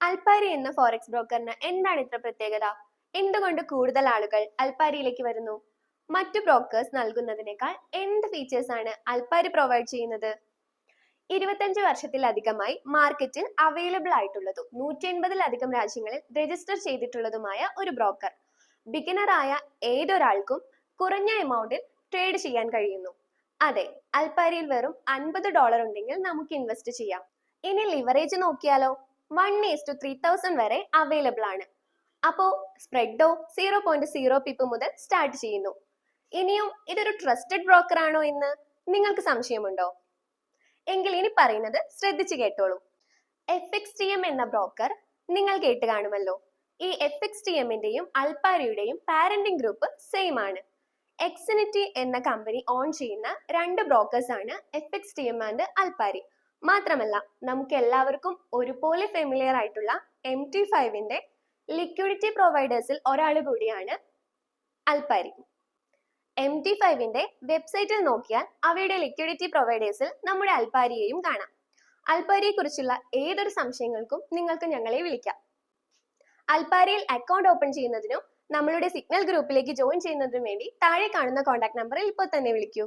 അൽപ്പാരി എന്ന ഫോറക്സ് ബ്രോക്കറിന് എന്താണ് ഇത്ര പ്രത്യേകത? എന്തുകൊണ്ട് കൂടുതൽ ആളുകൾ അൽപ്പാരിയിലേക്ക് വരുന്നു? മറ്റു ബ്രോക്കേഴ്സ് നൽകുന്നതിനേക്കാൾ എന്ത് ഫീച്ചേഴ്സ് ആണ് അൽപ്പാരി പ്രൊവൈഡ് ചെയ്യുന്നത്? ഇരുപത്തഞ്ച് വർഷത്തിലധികമായി മാർക്കറ്റിൽ അവൈലബിൾ ആയിട്ടുള്ളതും നൂറ്റി എൺപതിലധികം രാജ്യങ്ങളിൽ രജിസ്റ്റർ ചെയ്തിട്ടുള്ളതുമായ ഒരു ബ്രോക്കർ ബിഗിനറായ ഏതൊരാൾക്കും കുറഞ്ഞ എമൗണ്ടിൽ ട്രേഡ് ചെയ്യാൻ കഴിയുന്നു. അതെ അൽപ്പാരിയിൽ വെറും അൻപത് ഡോളർ ഉണ്ടെങ്കിൽ നമുക്ക് ഇൻവെസ്റ്റ് ചെയ്യാം. ഇനി ലിവറേജ് നോക്കിയാലോ? One is two three thousand വരെ അവൈലബിൾ ആണ്. അപ്പോ സ്പ്രെഡോ സീറോ പോയിന്റ് സീറോ പിപ്പ് മുതൽ സ്റ്റാർട്ട് ചെയ്യുന്നു. ഇനിയും ഇതൊരു ട്രസ്റ്റഡ് ബ്രോക്കർ ആണോ എന്ന് നിങ്ങൾക്ക് സംശയമുണ്ടോ? എങ്കിൽ ഇനി പറയുന്നത് ശ്രദ്ധിച്ചു കേട്ടോളൂ. എഫ് എക്സ് ടി എം എന്ന ബ്രോക്കർ നിങ്ങൾ കേട്ട് കാണുമല്ലോ. ഈ എഫ് എക്സ് ടി എമ്മിന്റെയും അൽപാരിയുടെയും പാരന്റിംഗ് ഗ്രൂപ്പ് സെയിം ആണ്. എക്സിനിറ്റി എന്ന കമ്പനി ഓൺ ചെയ്യുന്ന രണ്ട് ബ്രോക്കേഴ്സ് ആണ് F X T M and Alpari മാത്രമല്ല നമുക്ക് എല്ലാവർക്കും ഒരുപോലെ ഫെമിലിയർ ആയിട്ടുള്ള എം ടി ഫൈവിന്റെ ലിക്വിഡിറ്റി പ്രൊവൈഡേഴ്സിൽ ഒരാൾ കൂടിയാണ് അൽപ്പാരി. എം ടി ഫൈവിന്റെ വെബ്സൈറ്റിൽ നോക്കിയാൽ അവയുടെ ലിക്വിഡിറ്റി പ്രൊവൈഡേഴ്സിൽ നമ്മുടെ അൽപ്പാരിയെയും കാണാം. അൽപ്പാരിയെ കുറിച്ചുള്ള ഏതൊരു സംശയങ്ങൾക്കും നിങ്ങൾക്ക് ഞങ്ങളെ വിളിക്കാം. അൽപ്പാരിയിൽ അക്കൗണ്ട് ഓപ്പൺ ചെയ്യുന്നതിനും നമ്മളുടെ സിഗ്നൽ ഗ്രൂപ്പിലേക്ക് ജോയിൻ ചെയ്യുന്നതിനും വേണ്ടി താഴെ കാണുന്ന കോൺടാക്ട് നമ്പറിൽ ഇപ്പോൾ തന്നെ വിളിക്കൂ.